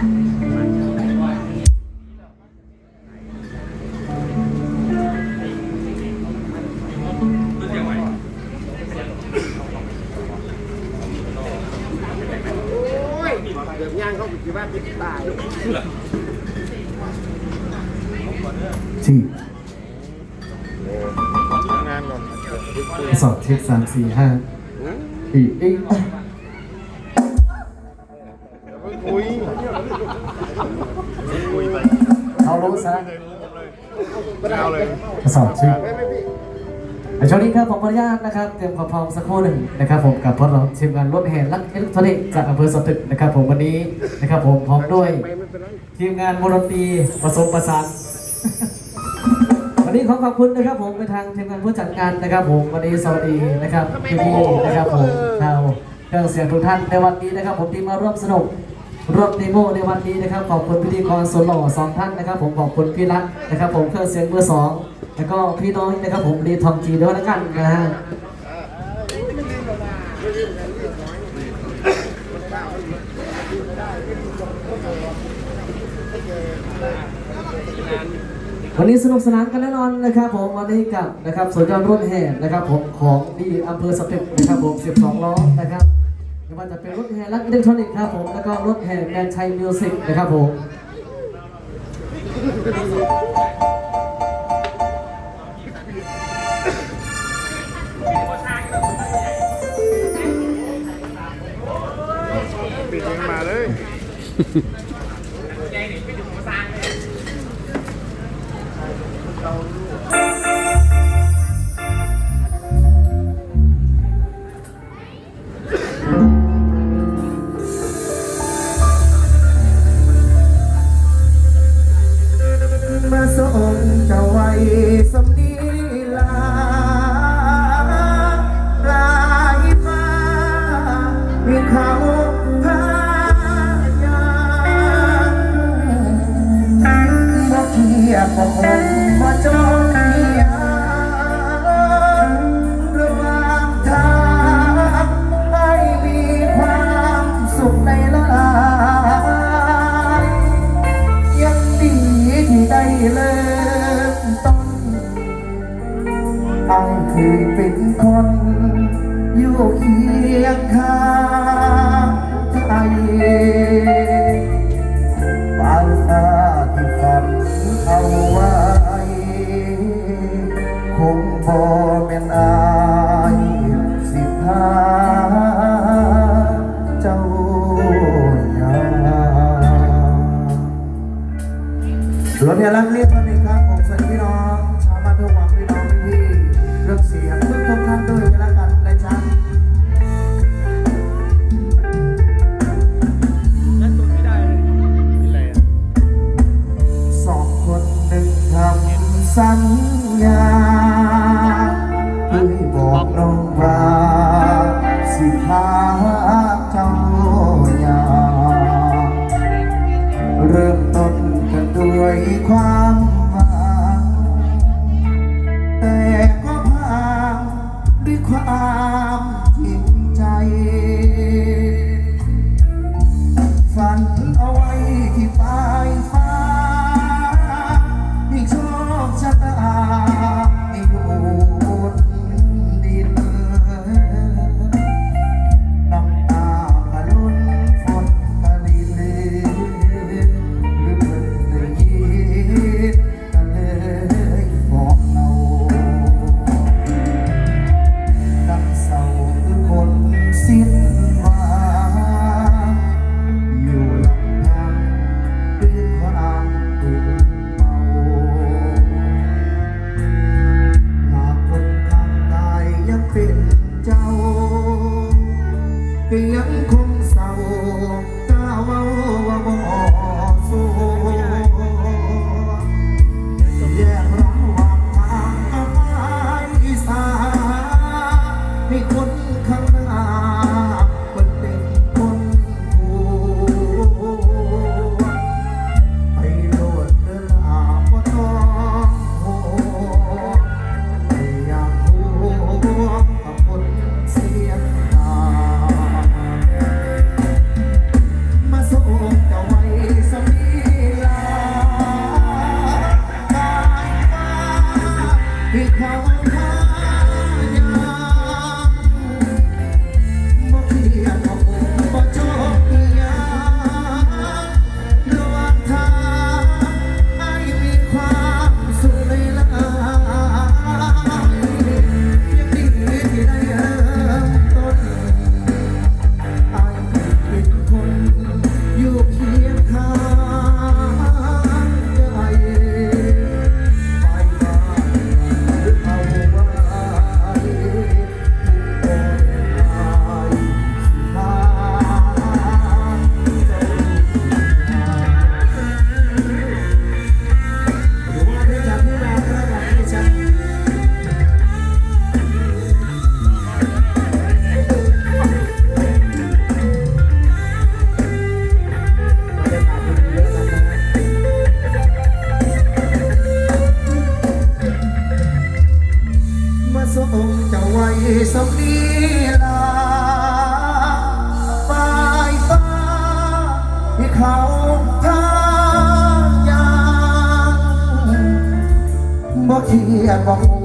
โอ้ยเดี๋ยวย่างเขาปที่บ้าเป็นตายที่งานก่อนสอบเช็คสามสี่ห้าอีก เอาเลยสอบชื่อในช่วงนี้ครับผมขออนุญาตนะครับเตรียมความพร้อมสักครู่หนึ่งนะครับ ผมกับพวกเราทีมงานรถแห่รักอิเล็กทรอนิกส์จากอำเภอสตึกนะครับ ผมวันนี้นะครับผมพร้อมด้วยทีมงานวงดนตรีผสมประสานวันนี้ขอขอบคุณนะครับ ผมไปทางทีมงานผู้จัดงานนะครับ ผมวันนี้สวัสดีนะครับพี่ๆนะครับผมชาวเครื่องเสียงทุกท่านในวันนี้นะครับ ผมที่มาร่วมสนุก ร่วมเดโมในวันนี้นะครับ ขอบคุณพิธีกรสนหล่อสองท่านนะครับ ผมขอบคุณพี่รักนะครับ ผมเครื่องเสียงเบอร์สองแล้วก็พี่น้อยนะครับ ผมรีทอมจีด้วยแล้วกันนะฮะวันนี้สนุกสนานกันแน่นอนนะครับ ผมวันนี้กับนะครับสวนยอดรถแห่นะครับ ผมของดีอำเภอสตึกนะครับ ผม 12 ล้อนะครับ ว่าจะเป็นรถแห่รักอิเล็กทรอนิกส์ครับผม แล้วก็รถแห่แมนชัยมิวสิกนะครับผมปิดยังมาเลย อังคือเป็นคนอยู่เคียงข้างไทยปลายฟ้าที่ฝันเอาไว้คงบ่แม่นอายสิพาเจ้าอย่างรถเฮียรักเรียก บ่เครียนบ่โห